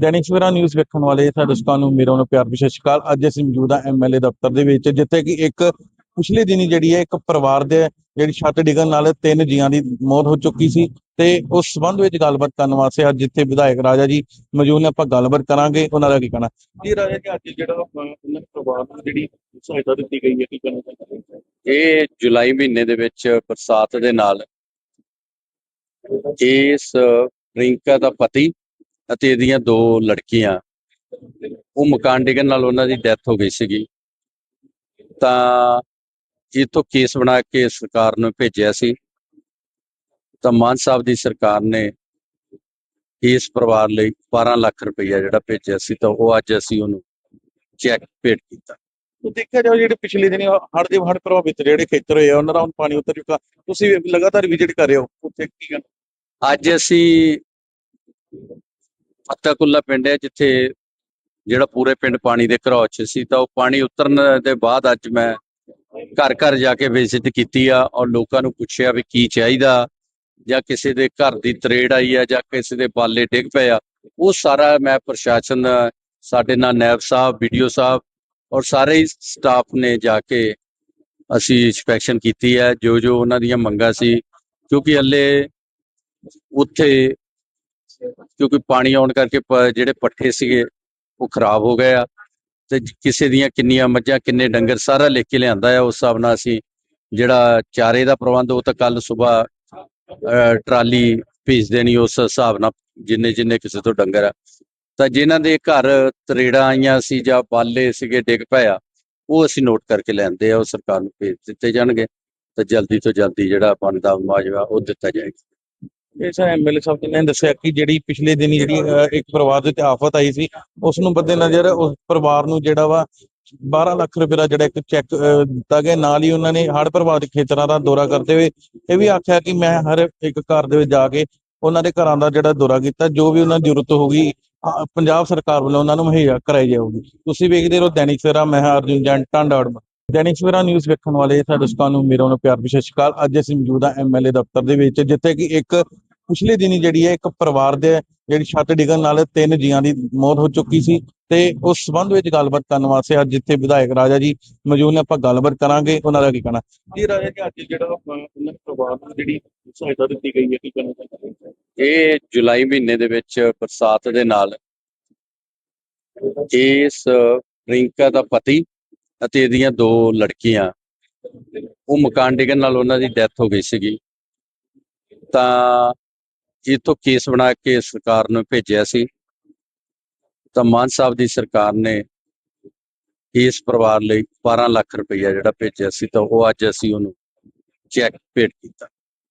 ਦੈਨਿਕ Savera news ਵੇਖਣ ਵਾਲੇ ਸਾਡੇ ਦਰਸ਼ਕਾਂ ਨੂੰ ਮੇਰਾ ਨੂੰ ਪਿਆਰ ਭਰੀ ਸਤਿ ਸ਼੍ਰੀ ਅਕਾਲ। ਅੱਜ ਅਸੀਂ ਮੌਜੂਦ ਹਾਂ ਐਮਐਲਏ ਦਫ਼ਤਰ ਦੇ ਵਿੱਚ ਜਿੱਥੇ ਕਿ ਇੱਕ ਪਿਛਲੇ ਦਿਨੀ ਜਿਹੜੀ ਹੈ ਇੱਕ ਪਰਿਵਾਰ ਦੇ ਜਿਹੜੀ ਛੱਤ ਡਿੱਗਣ ਨਾਲ ਤਿੰਨ ਜੀਆਂ ਦੀ ਮੌਤ ਹੋ ਚੁੱਕੀ ਸੀ ਤੇ ਉਸ ਸੰਬੰਧ ਵਿੱਚ ਗੱਲਬਾਤ ਕਰਨ ਵਾਸਤੇ ਅੱਜ ਜਿੱਥੇ ਵਿਧਾਇਕ ਰਾਜਾ ਜੀ ਮੌਜੂਦ ਨੇ ਆਪਾਂ ਗੱਲਬਾਤ ਕਰਾਂਗੇ। ਉਹਨਾਂ ਦਾ ਕੀ ਕਹਿਣਾ? ਜੀ ਰਾਜਾ ਜੀ ਅੱਜ ਜਿਹੜਾ ਆਪਾਂ ਉਹਨਾਂ ਦੇ ਪਰਿਵਾਰ ਨੂੰ ਜਿਹੜੀ ਸਹਾਇਤਾ ਦਿੱਤੀ ਗਈ ਹੈ ਕੀ ਕਹਿਣਾ ਚਾਹੁੰਦੇ ਹੋ? ਇਹ ਜੁਲਾਈ ਮਹੀਨੇ ਦੇ ਵਿੱਚ ਬਰਸਾਤ ਦੇ ਨਾਲ ਇਸ ਪ੍ਰਿੰਕਾ ਦਾ ਪਤੀ ਅਤੇ ਇਹਦੀਆਂ ਦੋ ਲੜਕੀਆਂ ਉਹ ਮਕਾਨ ਡਿੱਗਣ ਨਾਲ ਉਹਨਾਂ ਦੀ ਡੈਥ ਹੋ ਗਈ ਸੀਗੀ। ਤਾਂ ਇਹ ਤੋਂ ਕੇਸ ਬਣਾ ਕੇ ਸਰਕਾਰ ਨੂੰ ਭੇਜਿਆ ਸੀ। ਤਾਂ ਮਾਨ ਸਾਹਿਬ ਦੀ ਸਰਕਾਰ ਨੇ ਇਸ ਪਰਿਵਾਰ ਲਈ 12 ਲੱਖ ਰੁਪਈਆ ਜਿਹੜਾ ਭੇਜਿਆ ਸੀ ਤਾਂ ਉਹ ਅੱਜ ਅਸੀਂ ਉਹਨੂੰ ਚੈੱਕ ਭੇਟ ਕੀਤਾ। ਤੋ ਦੇਖਿਆ ਜਾਓ ਜਿਹੜੇ ਪਿਛਲੇ ਦਿਨੀ ਹੜ੍ਹ ਦੇ ਹੜ੍ਹ ਪ੍ਰਭਾਵਿਤ ਜਿਹੜੇ ਖੇਤਰ ਹੋਏ ਆ ਉਹਨਾਂ ਦਾ ਹੁਣ ਪਾਣੀ ਉਤਰ ਚੁੱਕਾ। ਤੁਸੀਂ ਲਗਾਤਾਰ ਵਿਜ਼ਿਟ ਕਰ ਰਹੇ ਹੋ ਉੱਥੇ ਕੀ ਕਹਿਣਾ ਅੱਜ ਅਸੀਂ ਪੱਤਾਕੁੱਲਾ ਪਿੰਡ ਹੈ, ਜਿੱਥੇ ਜਿਹੜਾ ਪੂਰੇ ਪਿੰਡ ਪਾਣੀ ਦੇ ਘਰਾਓ 'ਚ ਸੀ, ਤਾਂ ਉਹ ਪਾਣੀ ਉਤਰਨ ਦੇ ਬਾਅਦ ਅੱਜ ਮੈਂ ਘਰ ਘਰ ਜਾ ਕੇ ਵਿਜ਼ਿਟ ਕੀਤੀ ਆ ਔਰ ਲੋਕਾਂ ਨੂੰ ਪੁੱਛਿਆ ਵੀ ਕੀ ਚਾਹੀਦਾ ਜਾਂ ਕਿਸੇ ਦੇ ਘਰ ਦੀ ਤਰੇੜ ਆਈ ਆ ਜਾਂ ਕਿਸੇ ਦੇ ਬਾਲੇ ਡਿੱਗ ਪਏ ਆ। ਉਹ ਸਾਰਾ ਮੈਂ ਪ੍ਰਸ਼ਾਸਨ, ਸਾਡੇ ਨਾਲ ਨੈਬ ਸਾਹਿਬ ਵੀਡੀਓ ਸਾਹਿਬ ਔਰ ਸਾਰੇ ਹੀ ਸਟਾਫ ਨੇ ਜਾ ਕੇ ਅਸੀਂ ਇਨਸਪੈਕਸ਼ਨ ਕੀਤੀ ਹੈ। ਜੋ ਜੋ ਉਹਨਾਂ ਦੀਆਂ ਮੰਗਾਂ ਸੀ, ਕਿਉਂਕਿ ਹੱਲੇ ਉੱਥੇ ਕਿਉਂਕਿ ਪਾਣੀ ਆਉਣ ਕਰਕੇ ਪ- ਜਿਹੜੇ ਪੱਠੇ ਸੀਗੇ, ਉਹ ਖਰਾਬ ਹੋ ਗਏ ਆ। ਤੇ ਜ- ਕਿਸੇ ਦੀਆਂ ਕਿੰਨੀਆਂ ਮੱਝਾਂ, ਕਿੰਨੇ ਡੰਗਰ ਸਾਰਾ ਲਿਖ ਕੇ ਲਿਆਂਦਾ ਆ, ਉਸ ਹਿਸਾਬ ਨਾਲ ਅਸੀਂ ਜਿਹੜਾ ਚਾਰੇ ਦਾ ਪ੍ਰਬੰਧ, ਉਹ ਤਾਂ ਕੱਲ ਸਵੇਰ ਟਰਾਲੀ ਭੇਜ ਦੇਣੀ ਉਸ ਹਿਸਾਬ ਨਾਲ, ਜਿੰਨੇ ਜਿੰਨੇ ਕਿਸੇ ਤੋਂ ਡੰਗਰ ਆ। ਤਾਂ ਜਿਨ੍ਹਾਂ ਦੇ ਘਰ ਤਰੇੜਾਂ ਆਈਆਂ ਸੀ ਜਾਂ ਬਾਲੇ ਸੀਗੇ, ਡਿੱਗ ਪਏ ਆ, ਉਹ ਅਸੀਂ ਨੋਟ ਕਰਕੇ ਲੈਂਦੇ ਆ, ਉਹ ਸਰਕਾਰ ਨੂੰ ਭੇਜ ਦਿੱਤੇ ਜਾਣਗੇ। ਤਾਂ ਜਲਦੀ ਤੋਂ ਜਲਦੀ ਜਿਹੜਾ ਬਣਦਾ, ਮੁਆਵਜ਼ਾ, ਉਹ ਦਿੱਤਾ ਜਾਏਗਾ। ਇਹ ਸਰ ਐਮਐਲਏ ਸਾਹਿਬ ਜੀ ਨੇ ਦੱਸਿਆ ਕਿ ਜਿਹੜੀ ਪਿਛਲੇ ਦਿਨ ਜਿਹੜੀ ਅਹ, ਇੱਕ ਪਰਿਵਾਰ ਦੇ ਉੱਤੇ ਆਫਤ ਆਈ ਸੀ ਉਸ ਨੂੰ ਬੱਦੇ ਨਜ਼ਰ ਉਸ ਪਰਿਵਾਰ ਨੂੰ ਜਿਹੜਾ ਵਾ 12 ਲੱਖ ਰੁਪਏ ਦਾ ਜਿਹੜਾ ਇੱਕ ਚੈੱਕ ਦਿੱਤਾ ਗਿਆ। ਨਾਲ ਹੀ ਉਹਨਾਂ ਨੇ ਹੜ੍ਹ ਪ੍ਰਭਾਵਿਤ ਖੇਤਰਾਂ ਦਾ ਦੌਰਾ ਕਰਦੇ ਹੋਏ ਇਹ ਵੀ ਆਖਿਆ ਕਿ ਮੈਂ ਹਰ ਇੱਕ ਘਰ ਦੇ ਵਿੱਚ ਜਾ ਕੇ ਉਹਨਾਂ ਦੇ ਘਰਾਂ ਦਾ ਜਿਹੜਾ ਦੌਰਾ ਕੀਤਾ ਜੋ ਵੀ ਉਹਨਾਂ ਦੀ ਜ਼ਰੂਰਤ ਹੋਗੀ ਅਹ, ਪੰਜਾਬ ਸਰਕਾਰ ਵੱਲੋਂ ਉਹਨਾਂ ਨੂੰ ਮੁਹੱਈਆ ਕਰਾਈ ਜਾਊਗੀ। ਤੁਸੀਂ ਵੇਖਦੇ ਰਹੋ ਦੈਨਿਕ ਸਵੇਰਾ ਮੈਂ ਹਾਂ ਅਰਜੁਨ ਜੈਨ ਟਾਂਡਾੜ ਦੈਨਿਕ ਸਵੇਰਾ ਨਿਊਜ਼ ਵੇਖਣ ਵਾਲੇ ਸਾਡੇ ਦਰਸ਼ਕਾਂ ਨੂੰ ਮੇਰਾ ਨੂੰ ਪਿਆਰ ਭਰੀ ਸਤਿ ਸ਼੍ਰੀ ਅਕਾਲ। ਅੱਜ ਅਸੀਂ ਮੌਜੂਦ ਹਾਂ ਐਮਐਲਏ ਦਫ਼ਤਰ ਦੇ ਵਿੱਚ ਜਿੱਥੇ ਕਿ ਇੱਕ ਪਿਛਲੇ ਦਿਨੀ ਜਿਹੜੀ ਹੈ ਇੱਕ ਪਰਿਵਾਰ ਦੇ ਜਿਹੜੀ ਛੱਤ ਡਿੱਗਣ ਨਾਲ ਤਿੰਨ ਜੀਆਂ ਦੀ ਮੌਤ ਹੋ ਚੁੱਕੀ ਸੀ ਤੇ ਉਸ ਸੰਬੰਧ ਵਿੱਚ ਗੱਲਬਾਤ ਕਰਨ ਵਾਸਤੇ ਅੱਜ ਜਿੱਥੇ ਵਿਧਾਇਕ ਰਾਜਾ ਜੀ ਮੌਜੂਦ ਨੇ ਆਪਾਂ ਗੱਲਬਾਤ ਕਰਾਂਗੇ ਉਹਨਾਂ ਦਾ ਕੀ ਕਹਿਣਾ? ਜੀ ਰਾਜਾ ਜੀ ਅੱਜ ਜਿਹੜਾ ਉਹਨਾਂ ਦੇ ਪਰਿਵਾਰ ਨੂੰ ਜਿਹੜੀ ਸਹਾਇਤਾ ਦਿੱਤੀ ਗਈ ਹੈ ਕੀ ਕਹਿਣਾ ਇਹ ਜੁਲਾਈ ਮਹੀਨੇ ਦੇ ਵਿੱਚ ਬਰਸਾਤ ਦੇ ਨਾਲ ਇਸ ਪ੍ਰਿੰਕਾ ਦਾ ਪਤੀ ਅਤੇ ਇਹਦੀਆਂ ਦੋ ਲੜਕੀਆਂ ਉਹ ਮਕਾਨ ਡਿੱਗਣ ਨਾਲ ਉਹਨਾਂ ਦੀ ਡੈਥ ਹੋ ਗਈ ਸੀਗੀ। ਤਾਂ ਇਹ ਤੋਂ ਕੇਸ ਬਣਾ ਕੇ ਸਰਕਾਰ ਨੂੰ ਭੇਜਿਆ ਸੀ। ਤਾਂ ਮਾਨ ਸਾਹਿਬ ਦੀ ਸਰਕਾਰ ਨੇ ਇਸ ਪਰਿਵਾਰ ਲਈ 12 ਲੱਖ ਰੁਪਈਆ ਜਿਹੜਾ ਭੇਜਿਆ ਸੀ ਤਾਂ ਉਹ ਅੱਜ ਅਸੀਂ ਉਹਨੂੰ ਚੈੱਕ ਭੇਟ ਕੀਤਾ।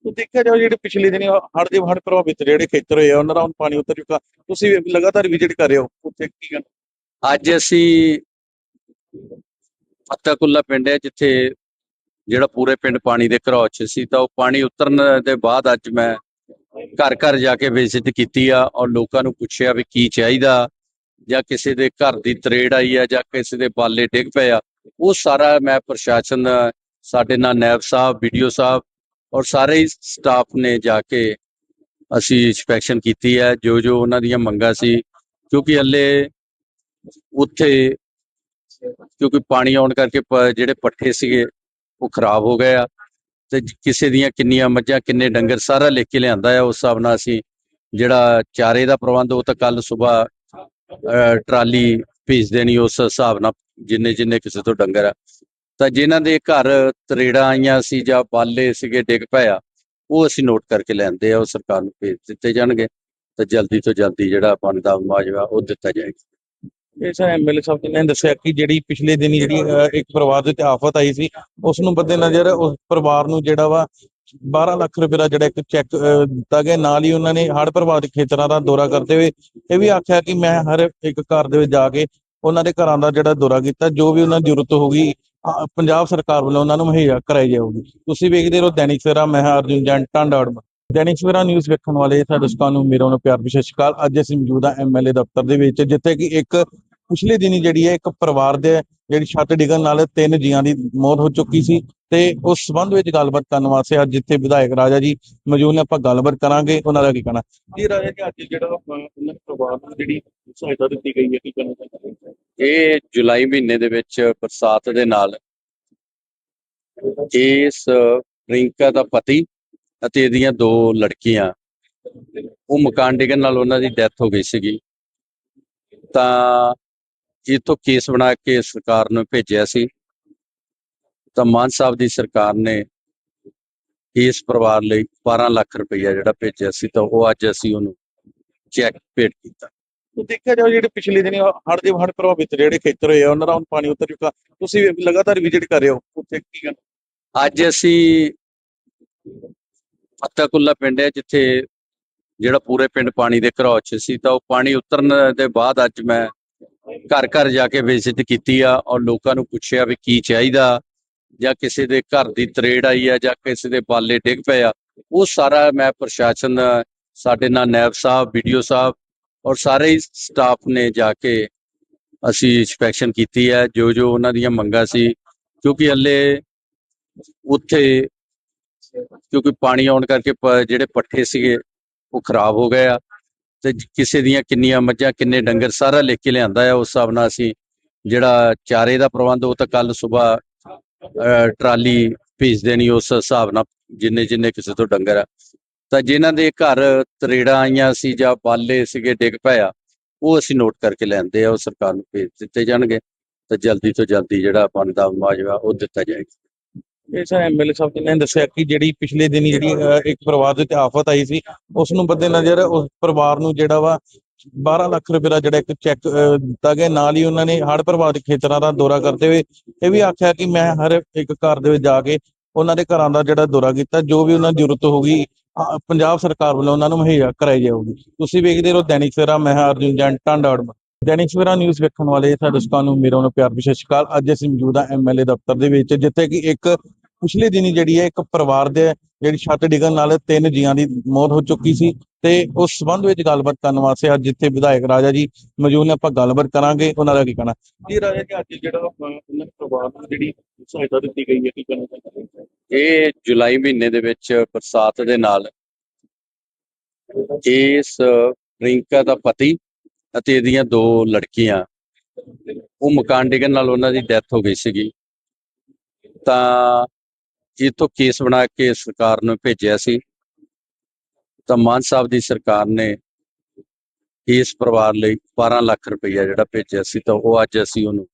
ਤੋ ਦੇਖਿਆ ਜਾਓ ਜਿਹੜੇ ਪਿਛਲੇ ਦਿਨੀ ਹੜ੍ਹ ਦੇ ਹੜ੍ਹ ਪ੍ਰਭਾਵਿਤ ਜਿਹੜੇ ਖੇਤਰ ਹੋਏ ਆ ਉਹਨਾਂ ਦਾ ਹੁਣ ਪਾਣੀ ਉਤਰ ਚੁੱਕਾ। ਤੁਸੀਂ ਲਗਾਤਾਰ ਵਿਜ਼ਿਟ ਕਰ ਰਹੇ ਹੋ ਉੱਥੇ ਕੀ ਕਹਿਣਾ ਅੱਜ ਅਸੀਂ ਪੱਤਾਕੁੱਲਾ ਪਿੰਡ ਹੈ ਜਿੱਥੇ ਜਿਹੜਾ ਪੂਰੇ ਪਿੰਡ ਪਾਣੀ ਦੇ ਘਰਾਓ 'ਚ ਸੀ ਤਾਂ ਉਹ ਪਾਣੀ ਉਤਰਨ ਦੇ ਬਾਅਦ ਅੱਜ ਮੈਂ ਘਰ ਘਰ ਜਾ ਕੇ ਵਿਜ਼ਿਟ ਕੀਤੀ ਆ ਔਰ ਲੋਕਾਂ ਨੂੰ ਪੁੱਛਿਆ ਵੀ ਕੀ ਚਾਹੀਦਾ ਜਾਂ ਕਿਸੇ ਦੇ ਘਰ ਦੀ ਤਰੇੜ ਆਈ ਆ ਜਾਂ ਕਿਸੇ ਦੇ ਬਾਲੇ ਡਿੱਗ ਪਏ ਆ। ਉਹ ਸਾਰਾ ਮੈਂ ਪ੍ਰਸ਼ਾਸਨ, ਸਾਡੇ ਨਾਲ ਨੈਬ ਸਾਹਿਬ ਵੀਡੀਓ ਸਾਹਿਬ ਔਰ ਸਾਰੇ ਸਟਾਫ ਨੇ ਜਾ ਕੇ ਅਸੀਂ ਇਨਸਪੈਕਸ਼ਨ ਕੀਤੀ ਹੈ ਜੋ ਜੋ ਉਹਨਾਂ ਦੀਆਂ ਮੰਗਾਂ ਸੀ, ਕਿਉਂਕਿ ਹੱਲੇ ਉੱਥੇ ਕਿਉਂਕਿ ਪਾਣੀ ਆਉਣ ਕਰਕੇ ਜਿਹੜੇ ਪੱਠੇ ਸੀਗੇ ਉਹ ਖਰਾਬ ਹੋ ਗਏ ਆ। ਤੇ ਕਿਸੇ ਦੀਆਂ ਕਿੰਨੀਆਂ ਮੱਝਾਂ, ਕਿੰਨੇ ਡੰਗਰ ਸਾਰਾ ਲਿਖ ਕੇ ਲਿਆਂਦਾ ਆ ਉਸ ਹਿਸਾਬ ਨਾਲ ਅਸੀਂ ਜਿਹੜਾ ਚਾਰੇ ਦਾ ਪ੍ਰਬੰਧ, ਉਹ ਤਾਂ ਕੱਲ ਸਵੇਰ ਟਰਾਲੀ ਭੇਜ ਦੇਣੀ ਉਸ ਹਿਸਾਬ ਨਾਲ, ਜਿੰਨੇ ਜਿੰਨੇ ਕਿਸੇ ਤੋਂ ਡੰਗਰ ਆ। ਤਾਂ ਜਿਨ੍ਹਾਂ ਦੇ ਘਰ ਤਰੇੜਾਂ ਆਈਆਂ ਸੀ ਜਾਂ ਬਾਲੇ ਸੀਗੇ, ਡਿੱਗ ਪਏ ਆ, ਉਹ ਅਸੀਂ ਨੋਟ ਕਰਕੇ ਲੈਂਦੇ ਆ, ਉਹ ਸਰਕਾਰ ਨੂੰ ਭੇਜ ਦਿੱਤੇ ਜਾਣਗੇ। ਤਾਂ ਜਲਦੀ ਤੋਂ ਜਲਦੀ ਜਿਹੜਾ ਬਣਦਾ ਮੁਆਵਜ਼ਾ, ਉਹ ਦਿੱਤਾ ਜਾਏਗਾ। ਇਹ ਸਰ ਐਮਐਲਏ ਸਾਹਿਬ ਜੀ ਨੇ ਦੱਸਿਆ ਕਿ ਜਿਹੜੀ ਪਿਛਲੇ ਦਿਨ ਜਿਹੜੀ ਅਹ, ਇੱਕ ਪਰਿਵਾਰ ਦੇ ਉੱਤੇ ਆਫਤ ਆਈ ਸੀ ਉਸ ਨੂੰ ਬੱਦੇ ਨਜ਼ਰ ਉਸ ਪਰਿਵਾਰ ਨੂੰ ਜਿਹੜਾ ਵਾ 12 ਲੱਖ ਰੁਪਏ ਦਾ ਜਿਹੜਾ ਇੱਕ ਚੈੱਕ ਦਿੱਤਾ ਗਿਆ। ਨਾਲ ਹੀ ਉਹਨਾਂ ਨੇ ਹੜ੍ਹ ਪ੍ਰਭਾਵਿਤ ਖੇਤਰਾਂ ਦਾ ਦੌਰਾ ਕਰਦੇ ਹੋਏ ਇਹ ਵੀ ਆਖਿਆ ਕਿ ਮੈਂ ਹਰ ਇੱਕ ਘਰ ਦੇ ਵਿੱਚ ਜਾ ਕੇ ਉਹਨਾਂ ਦੇ ਘਰਾਂ ਦਾ ਜਿਹੜਾ ਦੌਰਾ ਕੀਤਾ ਜੋ ਵੀ ਉਹਨਾਂ ਦੀ ਜ਼ਰੂਰਤ ਹੋਗੀ ਅਹ, ਪੰਜਾਬ ਸਰਕਾਰ ਵੱਲੋਂ ਉਹਨਾਂ ਨੂੰ ਮੁਹੱਈਆ ਕਰਾਈ ਜਾਊਗੀ। ਤੁਸੀਂ ਵੇਖਦੇ ਰਹੋ ਦੈਨਿਕ ਸਵੇਰਾ ਮੈਂ ਹਾਂ ਅਰਜੁਨ ਜੈਨ ਟਾਂਡਾੜ ਦੈਨਿਕ ਸਵੇਰਾ ਨਿਊਜ਼ ਵੇਖਣ ਵਾਲੇ ਸਾਡੇ ਦਰਸ਼ਕਾਂ ਨੂੰ ਮੇਰਾ ਨੂੰ ਪਿਆਰ ਭਰੀ ਸਤਿ ਸ਼੍ਰੀ ਅਕਾਲ। ਅੱਜ ਅਸੀਂ ਮੌਜੂਦ ਹਾਂ ਐਮਐਲਏ ਦਫ਼ਤਰ ਦੇ ਵਿੱਚ ਜਿੱਥੇ ਕਿ ਇੱਕ ਪਿਛਲੇ ਦਿਨੀ ਜਿਹੜੀ ਹੈ ਇੱਕ ਪਰਿਵਾਰ ਦੇ ਜਿਹੜੀ ਛੱਤ ਡਿੱਗਣ ਨਾਲ ਤਿੰਨ ਜੀਆਂ ਦੀ ਮੌਤ ਹੋ ਚੁੱਕੀ ਸੀ ਤੇ ਉਸ ਸੰਬੰਧ ਵਿੱਚ ਗੱਲਬਾਤ ਕਰਨ ਵਾਸਤੇ ਅੱਜ ਜਿੱਥੇ ਵਿਧਾਇਕ ਰਾਜਾ ਜੀ ਮੌਜੂਦ ਨੇ ਆਪਾਂ ਗੱਲਬਾਤ ਕਰਾਂਗੇ ਉਹਨਾਂ ਦਾ ਕੀ ਕਹਿਣਾ ਜੀ ਰਾਜਾ ਜੀ ਅੱਜ ਜਿਹੜਾ ਉਹਨਾਂ ਦੇ ਪਰਿਵਾਰ ਨੂੰ ਜਿਹੜੀ ਸਹਾਇਤਾ ਦਿੱਤੀ ਗਈ ਹੈ ਕੀ ਕਹਿਣਾ ਚਾਹੁੰਦੇ ਹੋ? ਇਹ ਜੁਲਾਈ ਮਹੀਨੇ ਦੇ ਵਿੱਚ ਬਰਸਾਤ ਦੇ ਨਾਲ ਇਸ ਪ੍ਰਿੰਕਾ ਦਾ ਪਤੀ ਅਤੇ ਇਹਦੀਆਂ ਦੋ ਲੜਕੀਆਂ ਉਹ ਮਕਾਨ ਡਿੱਗਣ ਨਾਲ ਉਹਨਾਂ ਦੀ ਡੈਥ ਹੋ ਗਈ ਸੀਗੀ ਤਾਂ ਇਹ ਤੋਂ ਕੇਸ ਬਣਾ ਕੇ ਸਰਕਾਰ ਨੂੰ ਭੇਜਿਆ ਸੀ ਤਾਂ ਮਾਨ ਸਾਹਿਬ ਦੀ ਸਰਕਾਰ ਨੇ ਇਸ ਪਰਿਵਾਰ ਲਈ 12 ਲੱਖ ਰੁਪਈਆ ਜਿਹੜਾ ਭੇਜਿਆ ਸੀ ਤਾਂ ਉਹ ਅੱਜ ਅਸੀਂ ਉਹਨੂੰ ਚੈੱਕ ਭੇਟ ਕੀਤਾ। ਤੋ ਦੇਖਿਆ ਜਾਓ ਜਿਹੜੇ ਪਿਛਲੇ ਦਿਨੀ ਹੜ੍ਹ ਦੇ ਹੜ੍ਹ ਪ੍ਰਭਾਵਿਤ ਜਿਹੜੇ ਖੇਤਰ ਹੋਏ ਉਹਨਾਂ ਦਾ ਹੁਣ ਪਾਣੀ ਉਤਰ ਚੁੱਕਾ। ਤੁਸੀਂ ਵੀ ਲਗਾਤਾਰ ਵਿਜ਼ਿਟ ਕਰ ਰਹੇ ਹੋ ਉੱਥੇ ਕੀ ਕਹਿਣਾ ਅੱਜ ਅਸੀਂ ਫਤਿਹਕੁੱਲਾ ਪਿੰਡ ਹੈ ਜਿੱਥੇ ਜਿਹੜਾ ਪੂਰੇ ਪਿੰਡ ਪਾਣੀ ਦੇ ਘਰਾਓ 'ਚ ਸੀ ਤਾਂ ਉਹ ਪਾਣੀ ਉਤਰਨ ਦੇ ਬਾਅਦ ਅੱਜ ਮੈਂ ਘਰ ਘਰ ਜਾ ਕੇ ਵਿਜ਼ਿਟ ਕੀਤੀ ਆ ਔਰ ਲੋਕਾਂ ਨੂੰ ਪੁੱਛਿਆ ਵੀ ਕੀ ਚਾਹੀਦਾ ਜਾਂ ਕਿਸੇ ਦੇ ਘਰ ਦੀ ਤਰੇੜ ਆਈ ਆ ਜਾਂ ਕਿਸੇ ਦੇ ਬਾਲੇ ਡਿੱਗ ਪਏ ਆ, ਉਹ ਸਾਰਾ ਮੈਂ ਪ੍ਰਸ਼ਾਸਨ, ਸਾਡੇ ਨਾਲ ਨੈਬ ਸਾਹਿਬ ਵੀਡੀਓ ਸਾਹਿਬ ਔਰ ਸਾਰੇ ਹੀ ਸਟਾਫ ਨੇ ਜਾ ਕੇ ਅਸੀਂ ਇੰਸਪੈਕਸ਼ਨ ਕੀਤੀ ਹੈ ਜੋ ਜੋ ਉਹਨਾਂ ਦੀਆਂ ਮੰਗਾਂ ਸੀ, ਕਿਉਂਕਿ ਹੱਲੇ ਉੱਥੇ ਕਿਉਂਕਿ ਪਾਣੀ ਆਉਣ ਕਰਕੇ ਪ- ਜਿਹੜੇ ਪੱਠੇ ਸੀਗੇ ਉਹ ਖਰਾਬ ਹੋ ਗਏ ਆ। ਤੇ ਕਿਸੇ ਦੀਆਂ ਕਿੰਨੀਆਂ ਮੱਝਾਂ, ਕਿੰਨੇ ਡੰਗਰ ਸਾਰਾ ਲਿਖ ਕੇ ਲਿਆਂਦਾ ਆ ਉਸ ਹਿਸਾਬ ਨਾਲ ਅਸੀਂ ਜਿਹੜਾ ਚਾਰੇ ਦਾ ਪ੍ਰਬੰਧ, ਉਹ ਤਾਂ ਕੱਲ ਸਵੇਰ ਟਰਾਲੀ ਭੇਜ ਦੇਣੀ, ਉਸ ਹਿਸਾਬ ਨਾਲ ਜਿੰਨੇ ਜਿੰਨੇ ਕਿਸੇ ਤੋਂ ਡੰਗਰ ਆ। ਤਾਂ ਜਿਨ੍ਹਾਂ ਦੇ ਘਰ ਤਰੇੜਾਂ ਆਈਆਂ ਸੀ ਜਾਂ ਬਾਲੇ ਸੀਗੇ, ਡਿੱਗ ਪਏ ਆ, ਉਹ ਅਸੀਂ ਨੋਟ ਕਰਕੇ ਲੈਂਦੇ ਆ, ਉਹ ਸਰਕਾਰ ਨੂੰ ਭੇਜ ਦਿੱਤੇ ਜਾਣਗੇ ਤਾਂ ਜਲਦੀ ਤੋਂ ਜਲਦੀ ਜਿਹੜਾ ਬਣਦਾ ਮੁਆਵਜ਼ਾ, ਉਹ ਦਿੱਤਾ ਜਾਏਗਾ। ਇਸ ਐਮਐਲਏ ਸਾਹਿਬ ਨੇ ਦੱਸਿਆ ਕਿ ਜਿਹੜੀ ਪਿਛਲੇ ਦਿਨੀ ਜਿਹੜੀ ਅਹ, ਇੱਕ ਪਰਿਵਾਰ ਦੇ ਉੱਤੇ ਆਫਤ ਆਈ ਸੀ ਉਸ ਨੂੰ ਬੱਦੇ ਨਜ਼ਰ ਉਸ ਪਰਿਵਾਰ ਨੂੰ ਜਿਹੜਾ ਵਾ 12 ਲੱਖ ਰੁਪਏ ਦਾ ਜਿਹੜਾ ਇੱਕ ਚੈੱਕ ਦਿੱਤਾ ਗਿਆ। ਨਾਲ ਹੀ ਉਹਨਾਂ ਨੇ ਹੜ੍ਹ ਪ੍ਰਭਾਵਿਤ ਖੇਤਰਾਂ ਦਾ ਦੌਰਾ ਕਰਦੇ ਹੋਏ ਇਹ ਵੀ ਆਖਿਆ ਕਿ ਮੈਂ ਹਰ ਇੱਕ ਘਰ ਦੇ ਵਿੱਚ ਜਾ ਕੇ ਉਹਨਾਂ ਦੇ ਘਰਾਂ ਦਾ ਜਿਹੜਾ ਦੌਰਾ ਕੀਤਾ ਜੋ ਵੀ ਉਹਨਾਂ ਦੀ ਜ਼ਰੂਰਤ ਹੋਗੀ ਅਹ, ਪੰਜਾਬ ਸਰਕਾਰ ਵੱਲੋਂ ਉਹਨਾਂ ਨੂੰ ਮੁਹੱਈਆ ਕਰਾਈ ਜਾਊਗੀ। ਤੁਸੀਂ ਵੇਖਦੇ ਰਹੋ ਦੈਨਿਕ ਸਵੇਰਾ ਮੈਂ ਹਾਂ ਅਰਜੁਨ ਜੈਨ ਟਾਂਡਾੜ ਦੈਨਿਕ ਸਵੇਰਾ ਨਿਊਜ਼ ਵੇਖਣ ਵਾਲੇ ਸਾਡੇ ਦਰਸ਼ਕਾਂ ਨੂੰ ਮੇਰਾ ਨੂੰ ਪਿਆਰ ਵਿਸ਼ੇਸ਼ ਕਾਲ। ਅੱਜ ਅਸੀਂ ਮੌਜੂਦ ਐਮਐਲਏ ਦਫ਼ਤਰ ਦੇ ਵਿੱਚ ਜਿੱਥੇ ਕਿ ਇੱਕ ਪਿਛਲੇ ਦਿਨੀ ਜਿਹੜੀ ਹੈ ਇੱਕ ਪਰਿਵਾਰ ਦੇ ਜਿਹੜੀ ਛੱਤ ਡਿੱਗਣ ਨਾਲ ਤਿੰਨ ਜੀਆਂ ਦੀ ਮੌਤ ਹੋ ਚੁੱਕੀ ਸੀ ਤੇ ਉਸ ਸੰਬੰਧ ਵਿੱਚ ਗੱਲਬਾਤ ਕਰਨ ਵਾਸਤੇ ਅੱਜ ਜਿੱਥੇ ਵਿਧਾਇਕ ਰਾਜਾ ਜੀ ਮੌਜੂਦ ਨੇ। ਆਪਾਂ ਗੱਲਬਾਤ ਕਰਾਂਗੇ ਉਹਨਾਂ ਦਾ ਕੀ ਕਹਿਣਾ? ਜੀ ਰਾਜਾ ਜੀ ਅੱਜ ਜਿਹੜਾ ਉਹਨਾਂ ਦੇ ਪਰਿਵਾਰ ਨੂੰ ਜਿਹੜੀ ਸਹਾਇਤਾ ਦਿੱਤੀ ਗਈ ਹੈ ਕੀ ਕਹਿਣਾ ਚਾਹੁੰਦੇ ਹੋ? ਇਹ ਜੁਲਾਈ ਮਹੀਨੇ ਦੇ ਵਿੱਚ ਬਰਸਾਤ ਦੇ ਨਾਲ ਇਸ ਪ੍ਰਿੰਕਾ ਦਾ ਪਤੀ ਅਤੇ ਇਹਦੀਆਂ ਦੋ ਲੜਕੀਆਂ ਉਹ ਮਕਾਨ ਡਿੱਗਣ ਨਾਲ ਉਹਨਾਂ ਦੀ ਡੈਥ ਹੋ ਗਈ ਸੀਗੀ। ਤਾਂ ਇਹ ਤੋਂ ਕੇਸ ਬਣਾ ਕੇ ਸਰਕਾਰ ਨੂੰ ਭੇਜਿਆ ਸੀ। ਤਾਂ ਮਾਨ ਸਾਹਿਬ ਦੀ ਸਰਕਾਰ ਨੇ ਇਸ ਪਰਿਵਾਰ ਲਈ 12 ਲੱਖ ਰੁਪਈਆ ਜਿਹੜਾ ਭੇਜਿਆ ਸੀ ਤਾਂ ਉਹ ਅੱਜ ਅਸੀਂ ਉਹਨੂੰ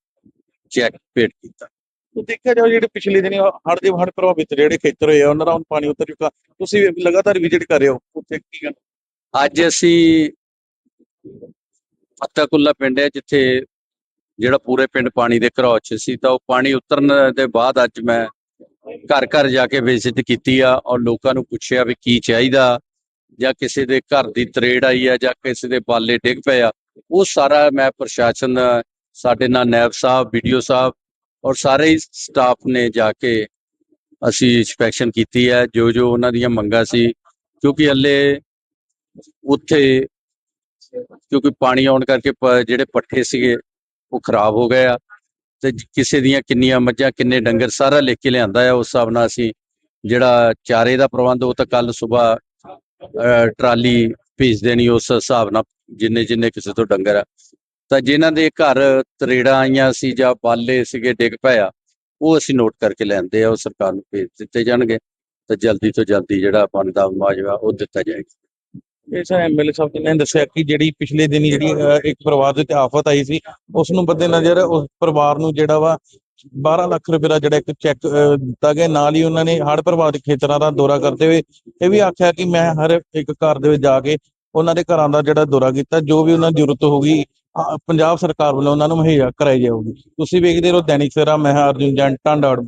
ਚੈੱਕ ਭੇਟ ਕੀਤਾ। ਦੇਖਿਆ ਜਾਓ ਜਿਹੜੇ ਪਿਛਲੇ ਦਿਨੀ ਹੜ੍ਹ ਦੇ ਹੜ੍ਹ ਪ੍ਰਭਾਵਿਤ ਜਿਹੜੇ ਖੇਤਰ ਹੋਏ ਉਹਨਾਂ ਦਾ ਹੁਣ ਪਾਣੀ ਉਤਰ ਚੁੱਕਾ। ਤੁਸੀਂ ਲਗਾਤਾਰ ਵਿਜ਼ਿਟ ਕਰ ਰਹੇ ਹੋ ਉੱਥੇ ਕੀ ਕਹਿਣਾ ਅੱਜ ਅਸੀਂ ਫਤਿਹਕੁੱਲਾ ਪਿੰਡ ਹੈ, ਜਿੱਥੇ ਜਿਹੜਾ ਪੂਰੇ ਪਿੰਡ ਪਾਣੀ ਦੇ ਘਰਾਓ 'ਚ ਸੀ, ਤਾਂ ਉਹ ਪਾਣੀ ਉਤਰਨ ਦੇ ਬਾਅਦ ਅੱਜ ਮੈਂ ਘਰ ਘਰ ਜਾ ਕੇ ਵਿਜ਼ਿਟ ਕੀਤੀ ਆ ਔਰ ਲੋਕਾਂ ਨੂੰ ਪੁੱਛਿਆ ਵੀ ਕੀ ਚਾਹੀਦਾ ਜਾਂ ਕਿਸੇ ਦੇ ਘਰ ਦੀ ਤਰੇੜ ਆਈ ਆ ਜਾਂ ਕਿਸੇ ਦੇ ਬਾਲੇ ਡਿੱਗ ਪਏ ਆ। ਉਹ ਸਾਰਾ ਮੈਂ ਪ੍ਰਸ਼ਾਸਨ, ਸਾਡੇ ਨਾਲ ਨੈਬ ਸਾਹਿਬ ਵੀਡੀਓ ਸਾਹਿਬ ਔਰ ਸਾਰੇ ਹੀ ਸਟਾਫ ਨੇ ਜਾ ਕੇ ਅਸੀਂ ਇੰਸਪੈਕਸ਼ਨ ਕੀਤੀ ਹੈ। ਜੋ ਜੋ ਉਹਨਾਂ ਦੀਆਂ ਮੰਗਾਂ ਸੀ, ਕਿਉਂਕਿ ਹੱਲੇ ਉੱਥੇ ਕਿਉਂਕਿ ਪਾਣੀ ਆਉਣ ਕਰਕੇ ਜਿਹੜੇ ਪੱਠੇ ਸੀਗੇ, ਉਹ ਖਰਾਬ ਹੋ ਗਏ ਆ। ਤੇ ਕਿਸੇ ਦੀਆਂ ਕਿੰਨੀਆਂ ਮੱਝਾਂ, ਕਿੰਨੇ ਡੰਗਰ ਸਾਰਾ ਲਿਖ ਕੇ ਲਿਆਂਦਾ ਆ, ਉਸ ਹਿਸਾਬ ਨਾਲ ਅਸੀਂ ਜਿਹੜਾ ਚਾਰੇ ਦਾ ਪ੍ਰਬੰਧ, ਉਹ ਤਾਂ ਕੱਲ ਸਵੇਰ ਟਰਾਲੀ ਭੇਜ ਦੇਣੀ ਉਸ ਹਿਸਾਬ ਨਾਲ, ਜਿੰਨੇ ਜਿੰਨੇ ਕਿਸੇ ਤੋਂ ਡੰਗਰ ਆ। ਤਾਂ ਜਿਨ੍ਹਾਂ ਦੇ ਘਰ ਤਰੇੜਾਂ ਆਈਆਂ ਸੀ ਜਾਂ ਬਾਲੇ ਸੀਗੇ, ਡਿੱਗ ਪਏ ਆ, ਉਹ ਅਸੀਂ ਨੋਟ ਕਰਕੇ ਲੈਂਦੇ ਆ, ਉਹ ਸਰਕਾਰ ਨੂੰ ਭੇਜ ਦਿੱਤੇ ਜਾਣਗੇ। ਤਾਂ ਜਲਦੀ ਤੋਂ ਜਲਦੀ ਜਿਹੜਾ ਬਣਦਾ ਮੁਆਵਜ਼ਾ, ਉਹ ਦਿੱਤਾ ਜਾਏਗਾ। ਇਸ ਐਮਐਲਏ ਸਾਹਿਬ ਨੇ ਦੱਸਿਆ ਕਿ ਜਿਹੜੀ ਪਿਛਲੇ ਦਿਨੀ ਜਿਹੜੀ ਅਹ, ਇੱਕ ਪਰਿਵਾਰ ਦੇ ਉੱਤੇ ਆਫਤ ਆਈ ਸੀ ਉਸ ਨੂੰ ਬੱਦੇ ਨਜ਼ਰ ਉਸ ਪਰਿਵਾਰ ਨੂੰ ਜਿਹੜਾ ਵਾ 12 ਲੱਖ ਰੁਪਏ ਦਾ ਜਿਹੜਾ ਇੱਕ ਚੈੱਕ ਦਿੱਤਾ ਗਿਆ। ਨਾਲ ਹੀ ਉਹਨਾਂ ਨੇ ਹੜ੍ਹ ਪ੍ਰਭਾਵਿਤ ਖੇਤਰਾਂ ਦਾ ਦੌਰਾ ਕਰਦੇ ਹੋਏ ਇਹ ਵੀ ਆਖਿਆ ਕਿ ਮੈਂ ਹਰ ਇੱਕ ਘਰ ਦੇ ਵਿੱਚ ਜਾ ਕੇ ਉਹਨਾਂ ਦੇ ਘਰਾਂ ਦਾ ਜਿਹੜਾ ਦੌਰਾ ਕੀਤਾ ਜੋ ਵੀ ਉਹਨਾਂ ਦੀ ਜ਼ਰੂਰਤ ਹੋਗੀ ਅਹ, ਪੰਜਾਬ ਸਰਕਾਰ ਵੱਲੋਂ ਉਹਨਾਂ ਨੂੰ ਮੁਹੱਈਆ ਕਰਾਈ ਜਾਊਗੀ। ਤੁਸੀਂ ਵੇਖਦੇ ਰਹੋ ਦੈਨਿਕ ਸਵੇਰਾ ਮੈਂ ਹਾਂ ਅਰਜੁਨ ਜੈਨ ਟਾਂਡਾੜ